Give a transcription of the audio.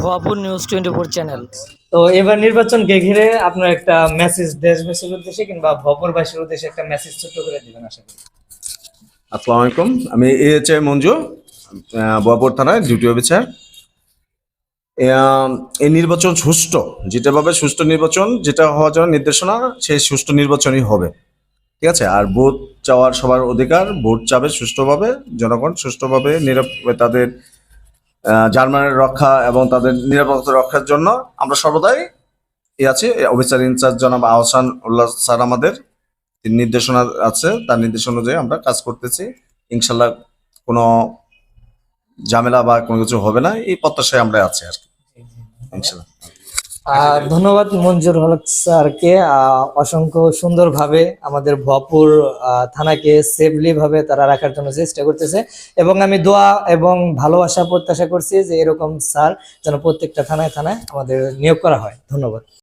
Bhuapur news twenty four channel তো এবার নির্বাচনকে ঘিরে আপনার একটা মেসেজ দেশবাসীর উদ্দেশ্যে কিংবা ভবরবাসীর উদ্দেশ্যে একটা মেসেজ ছোট্ট করে দিবেন আশা করি। আসসালামু আলাইকুম। আমি এ এইচ এ মঞ্জু বয়াপুর থানায় ডিউটি অফিসার। এই নির্বাচন সুষ্ঠু যেটাভাবে সুষ্ঠু নির্বাচন যেটা হওয়ার জন্য নির্দেশনা সেই সুষ্ঠু নির্বাচনই হবে। ঠিক আছে? আর ভোট চাওয়ার সবার অধিকার ভোট চাবে সুষ্ঠুভাবে জনগণ সুষ্ঠুভাবে নিরাপদে তাদের জানমালের রক্ষা এবং তাদের নিরাপত্তা রক্ষার জন্য আমরা সর্বদাই এ আছে। অফিসার ইনচার্জ জনাব আহসান উল্লাহ স্যার আমাদের। নির্দেশনা আছে, তার নির্দেশনা অনুযায়ী আমরা কাজ করতেছি। ইনশাল্লাহ কোনো ঝামেলা বা কোনো কিছু হবে না, এই প্রত্যাশায় আমরা আছি আর কি। ইনশাল্লাহ ধন্যবাদ মঞ্জুর হলক স্যারকে। আহ, অসংখ্য সুন্দরভাবে আমাদের ভপুর আহ, থানাকে সেফলি ভাবে তারা রাখার জন্য চেষ্টা করতেছে। এবং আমি দোয়া এবং ভালোবাসা প্রত্যাশা করছি যে এরকম স্যার যেন প্রত্যেকটা থানায় থানায় আমাদের নিয়োগ করা হয়। ধন্যবাদ।